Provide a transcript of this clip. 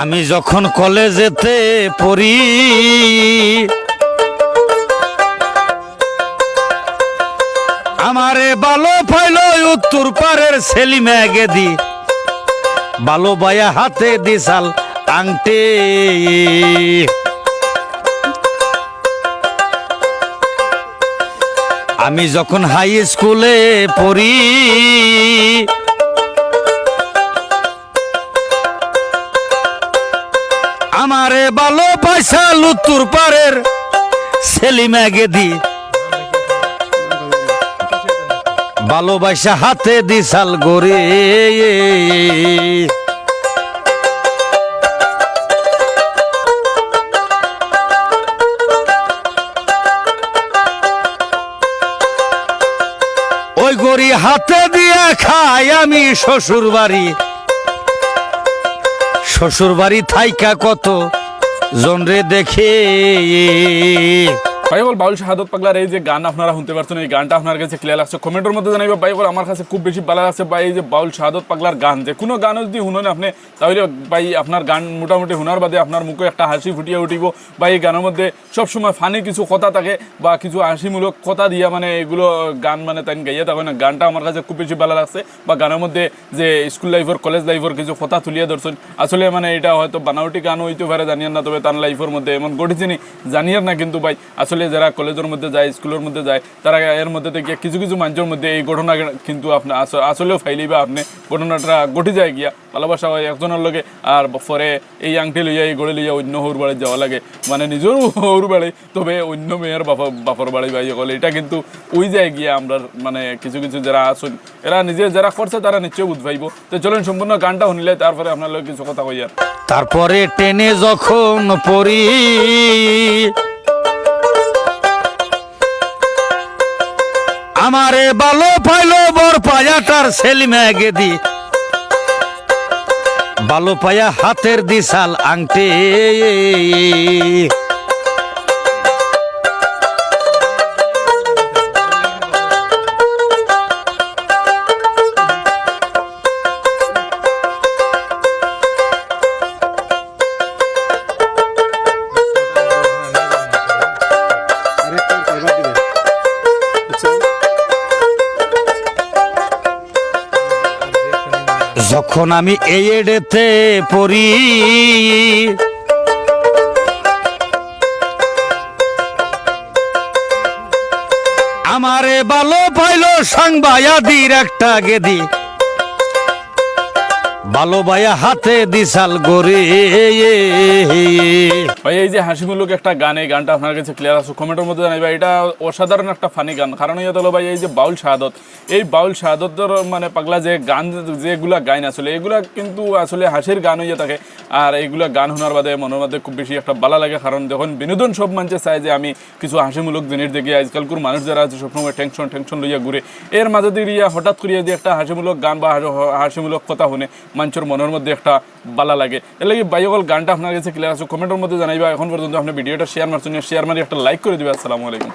আমি যখন কলেজেতে পড়ি, আমারে ভালো ফাইল উত্তর পারের সেলিমে গেদি ভালো বায়া হাতে দিশাল আংটে। আমি যখন হাই স্কুলে পড়ি আমারে ভালো পয়সা লুত্তুর পারের সেলিমা গেদি ভালোবাসা হাতে দিশাল গরে। ওই গড়ি হাতে দিয়ে খাই আমি শ্বশুর বাড়ি শ্বশুর বাড়ি থাইকা কত? জনরে দেখে ভাই বল, বাউল শাহাদত পাগলার এই যে গান আপনারা শুনতে পারছেন, এই গানটা আপনার কাছে ক্লিয়ার লাগছে কমেন্টের মধ্যে জানাইবে। বাইবল আমার কাছে খুব বেশি ভালো লাগছে, ভাই, এই যে বাউল শাহাদত পাগলার গান। যে কোনো গানও যদি শুনেন আপনি, তাহলে ভাই আপনার গান মোটামুটি শোনার বাদে আপনার মুখে একটা হাসি ফুটিয়ে উঠিব। বা এই গানের মধ্যে সবসময় ফানি কিছু কথা থাকে বা কিছু হাসিমূলক কথা দিয়া মানে এগুলো গান মানে তাই গাইয়ে থাকে না। গানটা আমার কাছে খুব বেশি ভালো লাগছে বা গানের মধ্যে যে স্কুল লাইফের কলেজ লাইফের কিছু কথা তুলিয়ে ধরছেন, আসলে মানে এটা হয়তো বানাওটি গান হইতে পারে জানিয়ার না, তবে তার লাইফের মধ্যে এমন ঘটেছিনি জানিয়ার না কিন্তু ভাই। আসলে যারা কলেজের মধ্যে যায়, স্কুলের মধ্যে যায়, তারা এর মধ্যে থেকে কিছু কিছু মানুষের মধ্যে এই ঘটনা কিন্তু আপনি আস- আসলেও ফাইলি বা আপনি ঘটনাটা ঘটে যায় গিয়া ভালোবাসা হয় একজনের লগে, আর পরে এই আংটি লইয়া, এই গড়ে লইয়া অন্য হৌর বাড়ি যাওয়া লাগে। মানে নিজেরও হৌর বাড়ি, তবে অন্য মেয়ের বাপা বাপর বাড়ি ভাই সকল এটা কিন্তু ওই যায় গিয়া আমরা মানে কিছু কিছু যারা আসুন এরা নিজে যারা করছে, তারা নিশ্চয়ই উদ্ভাইব তো চলুন, সম্পূর্ণ গানটা শুনলে তারপরে আপনার কিছু কথা কইয়া তারপরে টেনে যখন পড়ি আমারে ভালো পাইলো বর পায়াটার সেলিমে গেদি ভালো পায়া হাতের দিশাল আংটে। যখন আমি এই এডেতে পড়ি আমারে ভালো পাইলো সাংবায়াদির একটা গেদি। ভালো হাতে দিশাল গরে ভাই, এই যে একটা গানটা আপনার কাছে ক্লিয়ার আছে কমেন্টের মধ্যে জানাই ভাই, এটা অসাধারণ একটা ফানি গান। কারণ ইয়ে ভাই, এই যে বাউল শাহাদত, এই বাউল মানে পাগলা যে গান, যেগুলা গাইন আসলে, এগুলা কিন্তু আসলে হাসির গান হইয়া থাকে। আর এইগুলা গান শোনার বাদে মনের মধ্যে খুব বেশি একটা ভালো লাগে, কারণ যখন বিনোদন সব মানুষে চায় যে আমি কিছু হাসিমূলক জিনিস দেখি আজকালকার মানুষ যারা আছে, সবসময় টেনশন টেনশন লইয়া ঘুরে। এর মাঝে দিয়ে হঠাৎ করিয়া যে একটা হাসিমূলক গান বা হাসিমূলক কথা শুনে মানুষের মনের মধ্যে একটা বালা লাগে। এর লাগে বাইকল গানটা আপনার কাছে ক্লিয়ার আছে কমেন্টের মধ্যে জানাইবা। এখন পর্যন্ত আপনি ভিডিওটা শেয়ার মারছেন শেয়ার মারি একটা লাইক করে দিবে। আসসালামু আলাইকুম।